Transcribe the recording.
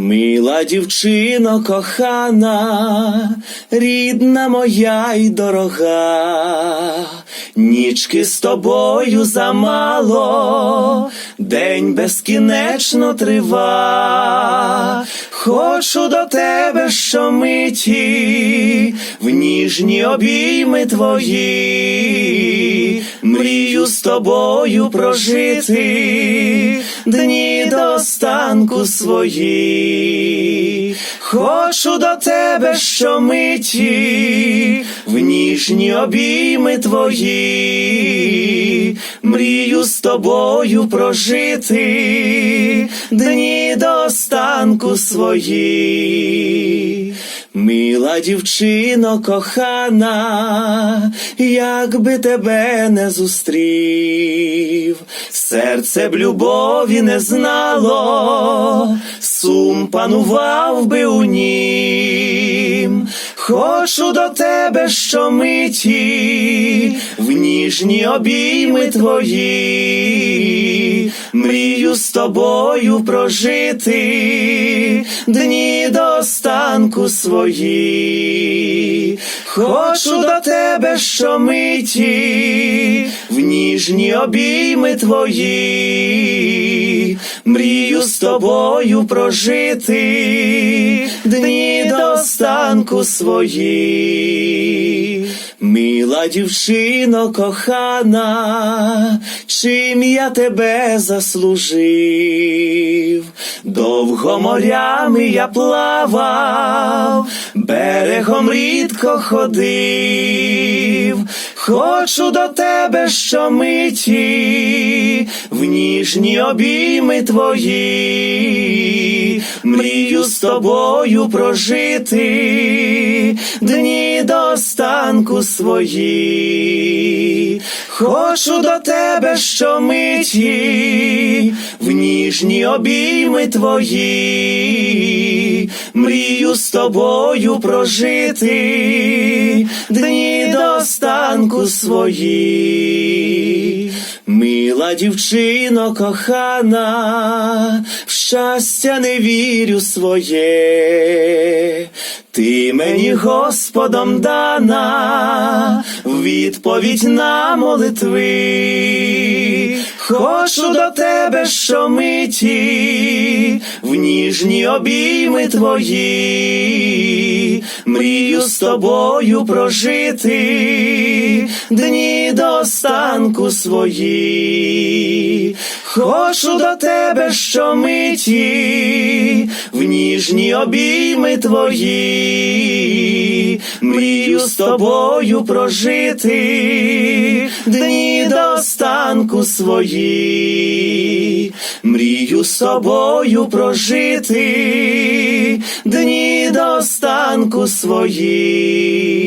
Мила дівчино кохана, рідна моя й дорога, нічки з тобою замало, день безкінечно трива. Хочу до тебе щомиті, в ніжні обійми твої, мрію з тобою прожити, дні до останку свої. Хочу до тебе щомиті, в ніжні обійми твої, мрію з тобою прожити, дні до останку свої. Мила дівчино кохана, як би тебе не зустрів, серце б любові не знало, сум панував би у нім. Хочу до тебе щомиті, в ніжні обійми твої, мрію з тобою прожити, дні до останку свої. Хочу до тебе щомиті, в ніжні обійми твої, мрію з тобою прожити, дні до останку свої. Мила дівчино кохана, чим я тебе заслужив? Довго морями я плавав, берегом рідко ходив. Хочу до тебе щомиті, в ніжні обійми твої, мрію з тобою прожити, дні до останку свої. Хочу до тебе щомиті, ніжні обійми твої, мрію з тобою прожити, дні до останку свої. Мила дівчино кохана, в щастя не вірю своє. Ти мені Господом дана, відповідь на молитви. Хочу до тебе щомиті, в ніжні обійми твої, мрію з тобою прожити, дні до останку свої. Хочу до тебе щомиті, в ніжні обійми твої, мрію з тобою прожити, дні до останку свої, мрію з тобою прожити, дні до останку свої.